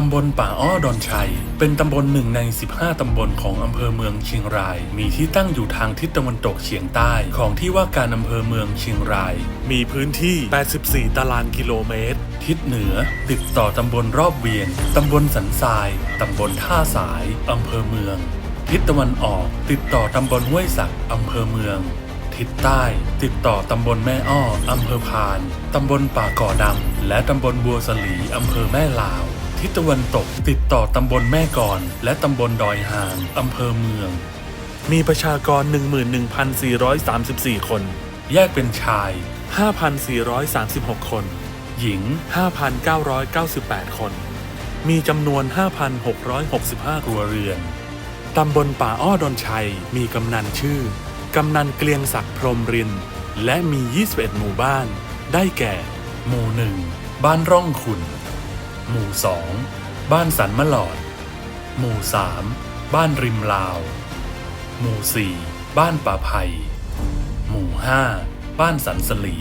ตำบลป่าอ้อดอนชัย เป็นตำบลหนึ่งใน 15 ตำบลของอำเภอเมืองเชียงราย มีที่ตั้งอยู่ทางทิศตะวันตกเฉียงใต้ของที่ว่าการอำเภอเมืองเชียงราย มีพื้นที่ 84 ตารางกิโลเมตร ทิศเหนือ ติดต่อตำบลรอบเวียง ตำบลสันทราย ตำบลท่าสาย อำเภอเมือง ทิศตะวันออก ติดต่อตำบลห้วยสักอำเภอเมืองทิศใต้ ติดต่อตำบลแม่อ้อ อำเภอพาน ตำบลป่าก่อดำ และตำบลบัวสลี อำเภอแม่ลาว ทิศตะวันตกติดต่อตำบลแม่กอนและตำบลดอยหางอำเภอเมือง มีประชากร 11,434 คน แยกเป็นชาย 5,436 คน หญิง 5,998 คน มีจำนวน 5,665 ครัวเรือน ตำบลป่าอ้อดอนชัย มีกำนันชื่อ กำนันเกลียงศักดิ์พรหมริน และมี 21 หมู่บ้าน ได้แก่ หมู่หนึ่ง บ้านร่องขุน หมู่สองบ้านสันมะหลอด หมู่สามบ้านริมลาว หมู่สี่บ้านป่าไผ่หมู่ห้าบ้านสันสลี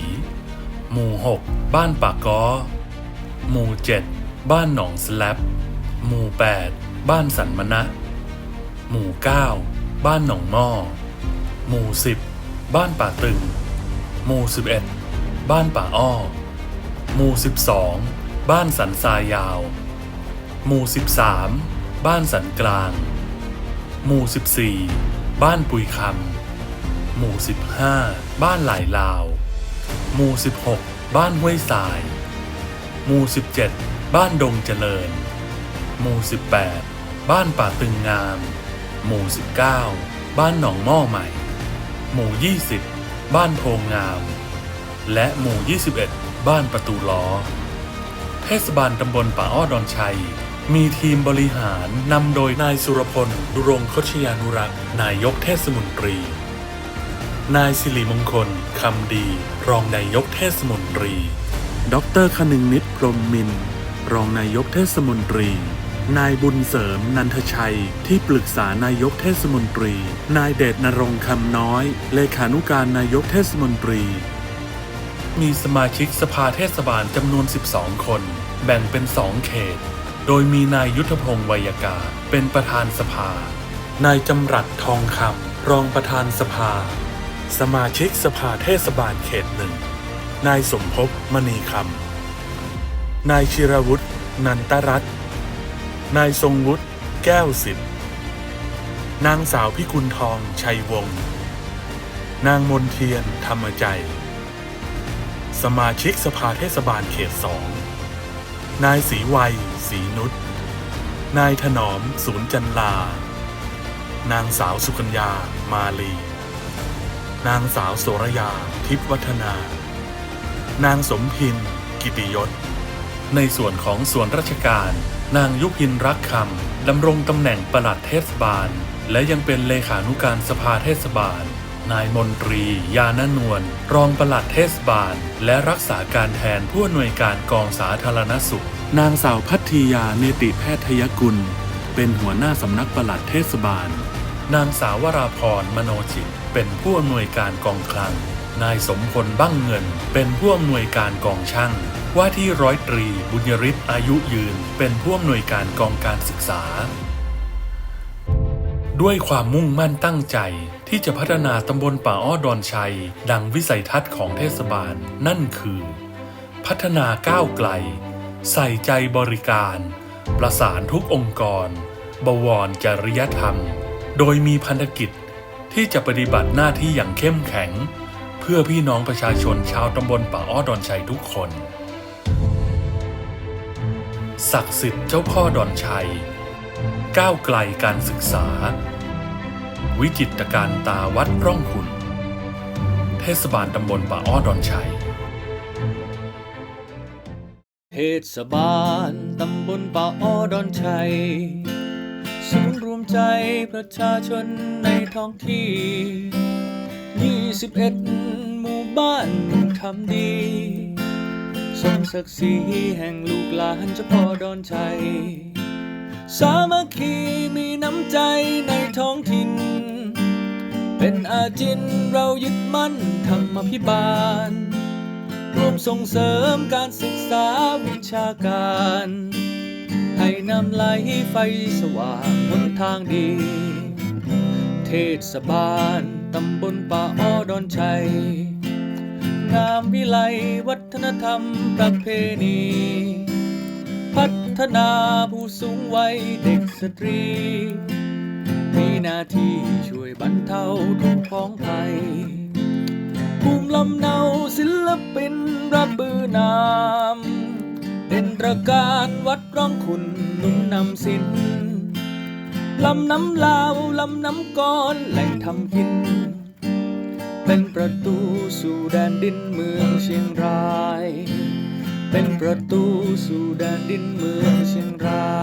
หมู่หกบ้านป่าก้อหมู่เจ็ดบ้านหนองสแลบหมู่แปดบ้านสันมณะ หมู่เก้าบ้านหนองหม้อ หมู่สิบบ้านป่าตึง หมู่สิบเอ็ดบ้านป่าอ้อ หมู่สิ บ้านสันทรายยาว หมู่สิบสามบ้านสันกลาง หมู่สิบสี่บ้านปุยคำ หมู่สิบห้าบ้านหลายลาว หมู่สิบหกบ้านห้วยทราย หมู่สิบเจ็ดบ้านดงเจริญ หมู่สิบแปดบ้านป่าตึงงาม หมู่สิบเก้าบ้านหนองหม้อใหม่ หมู่ยี่สิบบ้านโพงงาม และหมู่ 21 บ้านประตูล้อ เทศบาลตำบลป่าอ้อดอนชัย มีทีมบริหารนำโดยนายสุรพลดุรงคชยานุรักษ์นายกเทศมนตรี นายสิริมงคลคำดี รองนายกเทศมนตรี ดรคนึงนิดพรมมิน รองนายกเทศมนตรี นายบุญเสริมนันทชัยที่ปรึกษานายกเทศมนตรี นายเดชนรงคำน้อย เลขานุการนายกเทศมนตรี มีสมาชิกสภาเทศบาลจำนวน 12 คน แบ่งเป็น 2 เขต โดยมีนายยุทธพงศ์วยากา เป็นประธานสภา นายจำรัดทองคำรองประธานสภา สมาชิกสภาเทศบาลเขตหนึ่ง นายสมภพมณีคำ นายชิรวุฒินันตรัตน์ นายทรงวุฒิแก้วสิทธิ์นางสาวพิกุลทองชัยวงศ์ นางมนเทียนธรรมใจ สมาชิกสภาเทศบาลเขตสอง นายศรีวัยศรีนุช นายถนอมศูนย์จันลา นางสาวสุกัญญา มาลี นางสาวโสรยา ทิพวัฒนา นางสมพิน กิติยศ ในส่วนของส่วนราชการ นางยุพินรักคำดำรงตำแหน่งประหลัดเทศบาล และยังเป็นเลขานุการสภาเทศบาล นายมนตรี ยานนวล รองปลัดเทศบาล และรักษาการแทนผู้อำนวยการกองสาธารณสุข นางสาวพัทยาเนติแพทยกุล เป็นหัวหน้าสำนักปลัดเทศบาล นางสาววราพรมโนจิต เป็นผู้อำนวยการกองคลัง นายสมพลบั้งเงิน เป็นผู้อำนวยการกองช่าง ว่าที่ร้อยตรี บุญยริศอายุยืน เป็นผู้อำนวยการกองการศึกษาด้วยความมุ่งมั่นตั้งใจ ที่จะพัฒนาตำบลป่าอ้อดอนชัย ดังวิสัยทัศน์ของเทศบาล นั่นคือ พัฒนาก้าวไกล ใส่ใจบริการ ประสานทุกองค์กร บวรจริยธรรม โดยมีพันธกิจที่จะปฏิบัติหน้าที่อย่างเข้มแข็ง เพื่อพี่น้องประชาชนชาวตำบลป่าอ้อดอนชัยทุกคน ศักดิ์สิทธิ์เจ้าพ่อดอนชัย ก้าวไกลการศึกษา วิจิตรการตาวัดร่องขุนเทศบาลตำบลป่าอ้อดอนชัย เทศบาลตำบลป่าอ้อดอนชัยศูนย์รวมใจประชาชนในท้องที่ 21 หมู่บ้านทำดีสมศักดิ์ศรีแห่งลูกหลานเจ้าพ่อดอนชัย สามัคคีมีน้ำใจในท้องถิ่น เป็นอาจินเรายึดมั่นธรรมพิบาลร่วมส่งเสริมการศึกษาวิชาการ ให้น้ำไหลไฟสว่างหนทางดี เทศบาลตำบลป่าอ้อดอนชัย งามวิไลวัฒนธรรมประเพณี พัฒนาผู้สูงวัยเด็กสตรี หน้าที่ช่วยบรรเทาทุกข์พ้องภัย ภูมิลำเนาศิลปินรับบือนามเด่นตระการวัดร้องคุณนุ่มนำสินลำน้ำลาว ลำน้ำก้อนแหล่งทำกิน เป็นประตูสู่แดนดินเมืองเชียงราย เป็นประตูสู่แดนดินเมืองเชียงราย